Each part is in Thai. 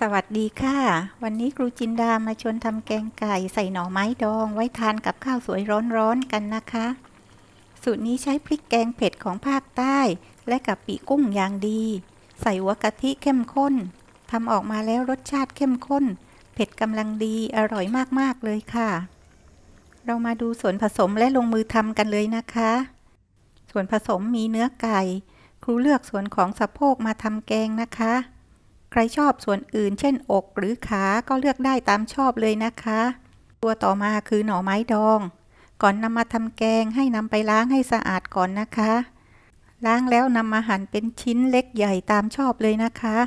สวัสดีค่ะ วันนี้ครูจินดามาชวนทำแกงไก่ใส่หน่อไม้ดอง ไว้ทานกับข้าวสวยร้อนๆกันนะคะ สูตรนี้ใช้พริกแกงเผ็ดของภาคใต้ และกะปิกุ้งอย่างดี ใส่หัวกะทิเข้มข้นทำออกมาแล้วรสชาติเข้มข้น เผ็ดกำลังดีอร่อยมากๆเลยค่ะ เรามาดูส่วนผสมและลงมือทำกันเลยนะคะ ส่วนผสมมีเนื้อไก่ ครูเลือกส่วนของสะโพกมาทำแกงนะคะ ใครชอบส่วนอื่น เช่นอกหรือขาก็เลือกได้ตามชอบเลยนะคะ ตัวต่อมาคือหน่อไม้ดอง ก่อนนำมาทำแกงให้นำไปล้างให้สะอาดก่อนนะคะ ล้างแล้วนำมาหั่นเป็นชิ้นเล็กใหญ่ตามชอบเลยนะคะ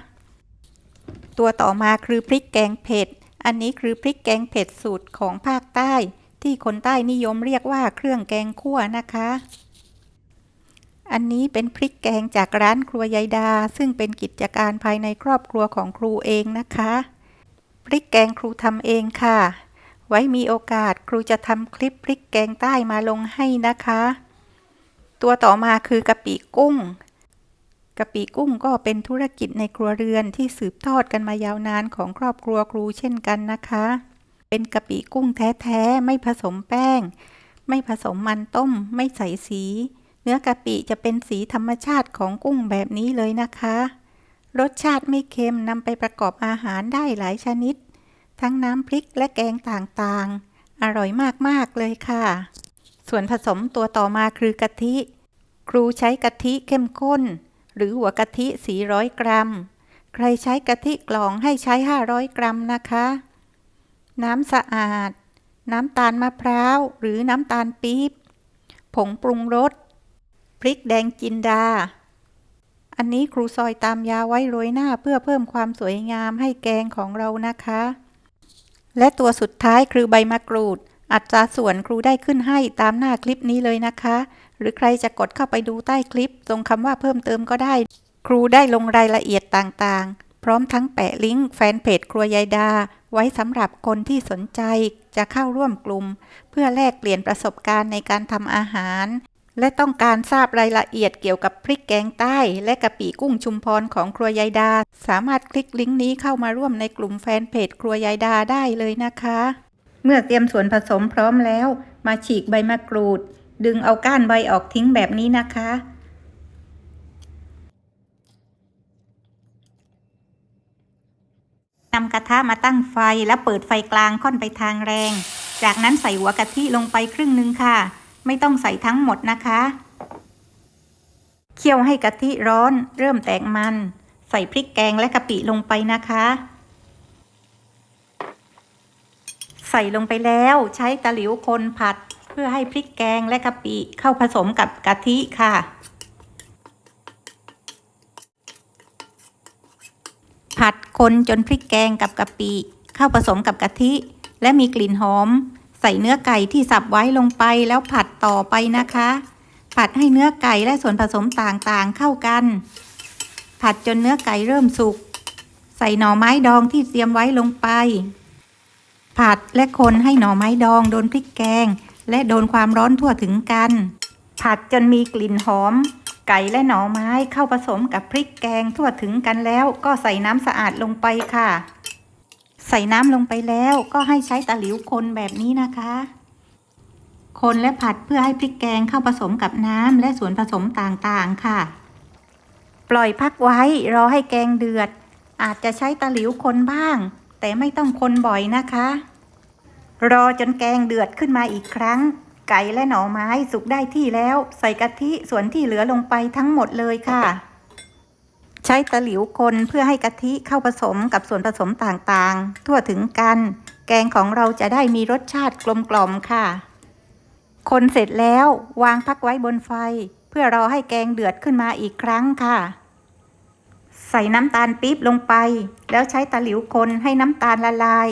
ตัวต่อมาคือพริกแกงเผ็ด อันนี้คือพริกแกงเผ็ดสูตรของภาคใต้ ที่คนใต้นิยมเรียกว่าเครื่องแกงคั่วนะคะ อันนี้เป็นพริกแกงจากร้านครัวยายดา ซึ่งเป็นกิจการภายในครอบครัวของครูเองนะคะ พริกแกงครูทำเองค่ะ ไว้มีโอกาสครูจะทำคลิปพริกแกงใต้มาลงให้นะคะ ตัวต่อมาคือกะปิกุ้งกะปิกุ้งก็เป็นธุรกิจในครัวเรือนที่สืบทอดกันมายาวนานของครอบครัวครูเช่นกันนะคะ เป็นกะปิกุ้งแท้ๆ ไม่ผสมแป้ง ไม่ผสมมันต้ม ไม่ใส่สี เนื้อกะปิจะเป็นสีธรรมชาติของกุ้งแบบนี้เลยนะคะ รสชาติไม่เค็มนำไปประกอบอาหารได้หลายชนิด ทั้งน้ำพริกและแกงต่างๆ อร่อยมากๆเลยค่ะ ส่วนผสมตัวต่อมาคือกะทิ ครูใช้กะทิเข้มข้น หรือหัวกะทิ 400 กรัม ใครใช้กะทิกล่องให้ใช้ 500 กรัมนะคะ น้ำสะอาด น้ำตาลมะพร้าว หรือน้ำตาลปี๊บ ผงปรุงรส พริกแดงจินดา อันนี้ครูซอยตามยาไว้โรยหน้าเพื่อเพิ่มความสวยงามให้แกงของเรานะคะ และตัวสุดท้ายคือใบมะกรูด อัตราส่วนครูได้ขึ้นให้ตามหน้าคลิปนี้เลยนะคะ หรือใครจะกดเข้าไปดูใต้คลิป ตรงคำว่าเพิ่มเติมก็ได้ ครูได้ลงรายละเอียดต่างๆ พร้อมทั้งแปะลิงก์แฟนเพจครัวยายดา ไว้สำหรับคนที่สนใจจะเข้าร่วมกลุ่ม เพื่อแลกเปลี่ยนประสบการณ์ในการทำอาหาร และต้องการทราบรายละเอียดเกี่ยวกับพริกแกงใต้ และกะปิกุ้งชุมพรของครัวยายดา สามารถคลิกลิงก์นี้เข้ามาร่วมในกลุ่มแฟนเพจครัวยายดาได้เลยนะคะ เมื่อเตรียมส่วนผสมพร้อมแล้ว มาฉีกใบมะกรูด ดึงเอาก้านใบออกทิ้งแบบนี้นะคะ นำกระทะมาตั้งไฟแล้วเปิดไฟกลางค่อนไปทางแรง จากนั้นใส่หัวกะทิลงไปครึ่งหนึ่งค่ะ ไม่ต้องใส่ทั้งหมดนะคะ เคี่ยวให้กะทิร้อนเริ่มแตกมัน ใส่พริกแกงและกะปิลงไปนะคะ ใส่ลงไปแล้วใช้ตะหลิวคนผัด เพื่อให้พริกแกงและกะปิเข้าผสมกับกะทิค่ะผัดคนจนพริกแกงกับกะปิเข้าผสมกับกะทิ และมีกลิ่นหอม ใส่เนื้อไก่ที่สับไว้ลงไปแล้วผัดต่อไปนะคะ ผัดให้เนื้อไก่และส่วนผสมต่างๆเข้ากัน ผัดจนเนื้อไก่เริ่มสุก ใส่หน่อไม้ดองที่เตรียมไว้ลงไป ผัดและคนให้หน่อไม้ดองโดนพริกแกง และโดนความร้อนทั่วถึงกัน ผัดจนมีกลิ่นหอม ไก่และหน่อไม้เข้าผสมกับพริกแกงทั่วถึงกันแล้ว ก็ใส่น้ำสะอาดลงไปค่ะ ใส่น้ำลงไปแล้วก็ให้ใช้ตะหลิวคนแบบนี้นะคะ คนและผัดเพื่อให้พริกแกงเข้าผสมกับน้ำและส่วนผสมต่างๆค่ะ ปล่อยพักไว้รอให้แกงเดือด อาจจะใช้ตะหลิวคนบ้าง แต่ไม่ต้องคนบ่อยนะคะ รอจนแกงเดือดขึ้นมาอีกครั้ง ไก่และหน่อไม้สุกได้ที่แล้ว ใส่กะทิส่วนที่เหลือลงไปทั้งหมดเลยค่ะ ใช้ตะหลิวคนเพื่อให้กะทิเข้าผสมกับส่วนผสมต่างๆ ทั่วถึงกัน แกงของเราจะได้มีรสชาติกลมกล่อมค่ะ คนเสร็จแล้ววางพักไว้บนไฟ เพื่อรอให้แกงเดือดขึ้นมาอีกครั้งค่ะ ใส่น้ำตาลปี๊บลงไป แล้วใช้ตะหลิวคนให้น้ำตาลละลาย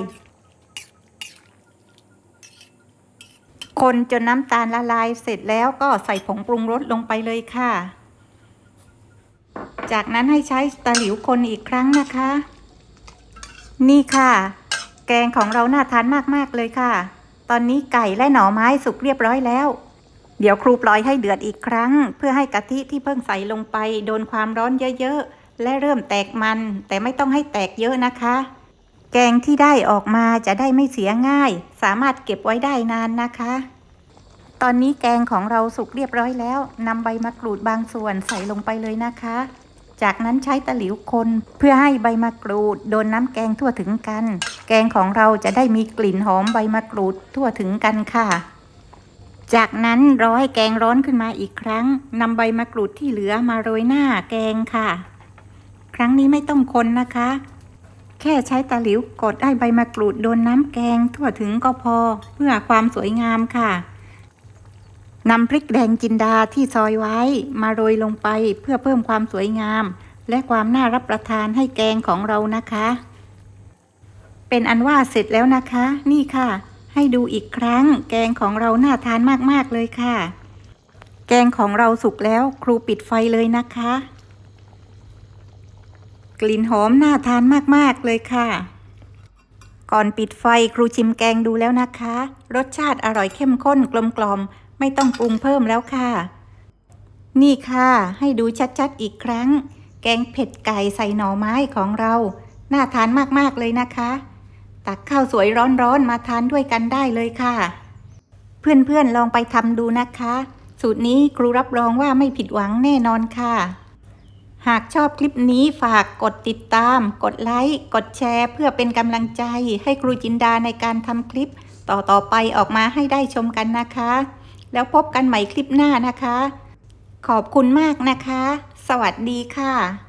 คนจนน้ำตาลละลายเสร็จแล้วก็ใส่ผงปรุงรสลงไปเลยค่ะ จากนั้นให้ใช้ตะหลิวคนอีกครั้งนะคะ นี่ค่ะ แกงของเราน่าทานมากๆเลยค่ะ ตอนนี้ไก่และหน่อไม้สุกเรียบร้อยแล้ว เดี๋ยวครูปล่อยให้เดือดอีกครั้ง เพื่อให้กะทิที่เพิ่งใส่ลงไป โดนความร้อนเยอะๆ และเริ่มแตกมัน แต่ไม่ต้องให้แตกเยอะนะคะ แกงที่ได้ออกมาจะได้ไม่เสียง่าย สามารถเก็บไว้ได้นานนะคะตอนนี้แกงของเราสุกเรียบร้อยแล้วนำใบมะกรูดบางส่วนใส่ลงไปเลยนะคะ จากนั้นใช้ตะหลิวคนเพื่อให้ใบมะกรูด โดนน้ำแกงทั่วถึงกัน แกงของเราจะได้มีกลิ่นหอมใบมะกรูดทั่วถึงกันค่ะ จากนั้นรอให้แกงร้อนขึ้นมาอีกครั้งนำใบมะกรูดที่เหลือมาโรยหน้าแกงค่ะ ครั้งนี้ไม่ต้องคนนะคะ แค่ใช้ตะหลิวกดให้ใบมะกรูดโดนน้ำแกงทั่วถึงก็พอ เพื่อความสวยงามค่ะ นำพริกแดงจินดาที่ซอยไว้มาโรยลงไปเพื่อเพิ่มความสวยงาม และความน่ารับประทานให้แกงของเรานะคะ เป็นอันว่าเสร็จแล้วนะคะ นี่ค่ะ ให้ดูอีกครั้ง แกงของเราน่าทานมากๆเลยค่ะ แกงของเราสุกแล้วครูปิดไฟเลยนะคะ กลิ่นหอมน่าทานมากๆเลยค่ะก่อนปิดไฟครูชิมแกงดูแล้วนะคะ รสชาติอร่อยเข้มข้นกลมกล่อม ไม่ต้องปรุงเพิ่มแล้วค่ะ นี่ค่ะ ให้ดูชัดๆอีกครั้ง แกงเผ็ดไก่ใส่หน่อไม้ของเรา น่าทานมากๆเลยนะคะ ตักข้าวสวยร้อนๆมาทานด้วยกันได้เลยค่ะ เพื่อนๆลองไปทำดูนะคะ สูตรนี้ครูรับรองว่าไม่ผิดหวังแน่นอนค่ะ หากชอบคลิปนี้ฝากกดติดตาม กดไลค์ กดแชร์ เพื่อเป็นกำลังใจให้ครูจินดาในการทำคลิปต่อๆไปออกมาให้ได้ชมกันนะคะ แล้วพบกันใหม่คลิปหน้านะคะ ขอบคุณมากนะคะ สวัสดีค่ะ